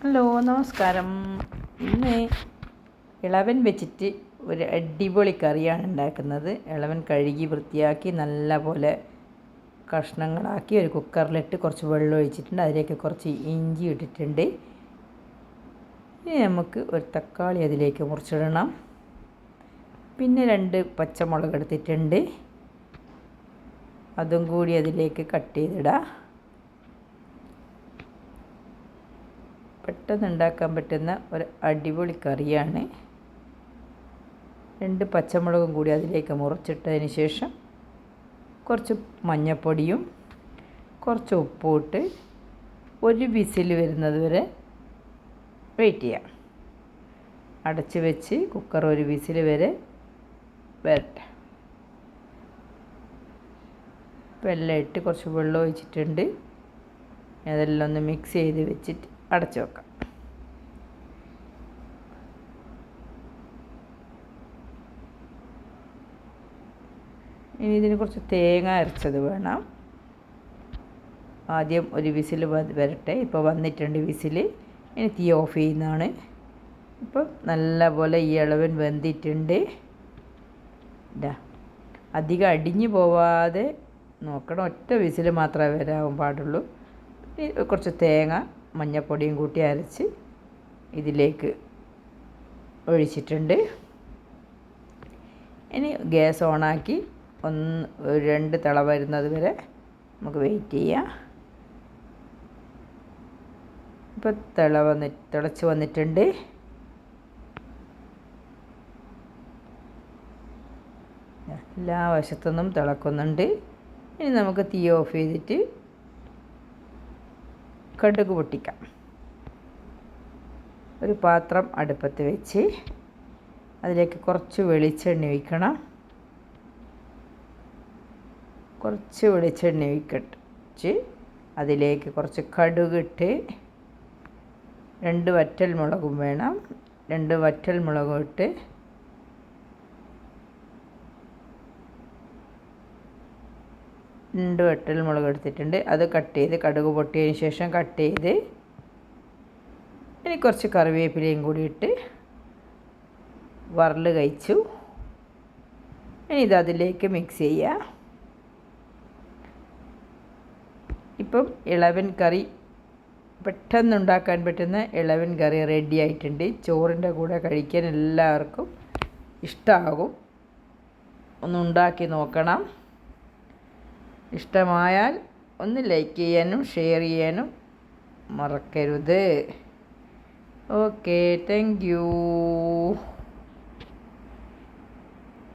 Hello നമസ്കാരം. ഇന്ന് ഇളവൻ വെച്ചിട്ട് ഒരു അടിപൊളി കറിയാണ് ഉണ്ടാക്കുന്നത്. ഇളവൻ കഴുകി വൃത്തിയാക്കി നല്ല പോലെ കഷ്ണങ്ങളാക്കി ഒരു കുക്കറിലിട്ട് കുറച്ച് വെള്ളം ഒഴിച്ചിട്ടുണ്ട്. അതിലേക്ക് കുറച്ച് ഇഞ്ചി ഇട്ടിട്ടുണ്ട്. ഇനി നമുക്ക് ഒരു തക്കാളി അതിലേക്ക് മുറിച്ചിടണം. പിന്നെ രണ്ട് പച്ചമുളക് എടുത്തിട്ടുണ്ട്. അതും കൂടി അതിലേക്ക് കട്ട് ചെയ്തിടാം. പെട്ടെന്ന് ഉണ്ടാക്കാൻ പറ്റുന്ന ഒരു അടിപൊളി കറിയാണ്. രണ്ട് പച്ചമുളകും കൂടി അതിലേക്ക് മുറിച്ചിട്ടതിന് ശേഷം കുറച്ച് മഞ്ഞൾപ്പൊടിയും കുറച്ച് ഉപ്പും ഇട്ട് ഒരു വിസിൽ വരുന്നത് വരെ വെയിറ്റ് ചെയ്യാം. അടച്ച് വെച്ച് കുക്കർ ഒരു വിസിൽ വരെ വരട്ടെ. വെള്ളം ഇട്ട് കുറച്ച് വെള്ളം ഒഴിച്ചിട്ടുണ്ട്. അതെല്ലാം ഒന്ന് മിക്സ് ചെയ്ത് വെച്ചിട്ട് അടച്ചു വെക്കാം. ഇനി ഇതിന് കുറച്ച് തേങ്ങ അരച്ചത് വേണം. ആദ്യം ഒരു വിസിൽ വരട്ടെ. ഇപ്പോൾ വന്നിട്ടുണ്ട് വിസിൽ ഇനി തീ ഓഫ് ചെയ്യുന്നതാണ്. ഇപ്പം നല്ലപോലെ ഈ ഇളവൻ വെന്തിട്ടുണ്ട്. ഇതാ. അധികം അടിഞ്ഞു പോവാതെ നോക്കണം. ഒറ്റ വിസിൽ മാത്രമേ വരാൻ പാടുള്ളൂ. കുറച്ച് തേങ്ങ മഞ്ഞൾപ്പൊടിയും കൂട്ടി അരച്ച് ഇതിലേക്ക് ഒഴിച്ചിട്ടുണ്ട്. ഇനി ഗ്യാസ് ഓണാക്കി ഒന്ന് രണ്ട് തിള വരുന്നത് വരെ നമുക്ക് വെയിറ്റ് ചെയ്യാം. ഇപ്പോൾ തിള വന്നി തിളച്ച് വന്നിട്ടുണ്ട്. എല്ലാ വശത്തുനിന്നും തിളക്കുന്നുണ്ട്. ഇനി നമുക്ക് തീ ഓഫ് ചെയ്തിട്ട് കടുക് പൊട്ടിക്കാം. ഒരു പാത്രം അടുപ്പത്ത് വെച്ച് അതിലേക്ക് കുറച്ച് വെളിച്ചെണ്ണ ഒഴിക്കണം. കുറച്ച് വെളിച്ചെണ്ണ ഒഴിക്കട്ട് അതിലേക്ക് കുറച്ച് കടുകിട്ട് രണ്ട് വറ്റൽ മുളകും വേണം. രണ്ട് വറ്റൽ മുളകും ഇട്ട് രണ്ട് വെട്ടൽ മുളക് എടുത്തിട്ടുണ്ട്. അത് കട്ട് ചെയ്ത് കടുക് പൊട്ടിയതിന് ശേഷം കട്ട് ചെയ്ത് ഇനി കുറച്ച് കറിവേപ്പിലയും കൂടി ഇട്ട് വറൽ കഴിച്ചു. ഇനി ഇത് അതിലേക്ക് മിക്സ് ചെയ്യുക ഇപ്പം ഇളവൻ കറി പെട്ടെന്ന് ഉണ്ടാക്കാൻ പറ്റുന്ന ഇളവൻ കറി റെഡി ആയിട്ടുണ്ട്. ചോറിന്റെ കൂടെ കഴിക്കാൻ എല്ലാവർക്കും ഇഷ്ടമാകും ഒന്ന് ഉണ്ടാക്കി നോക്കണം. ഇഷ്ടമായാൽ ഒന്ന് ലൈക്ക് ചെയ്യാനും ഷെയർ ചെയ്യാനും മറക്കരുത്. Okay thank you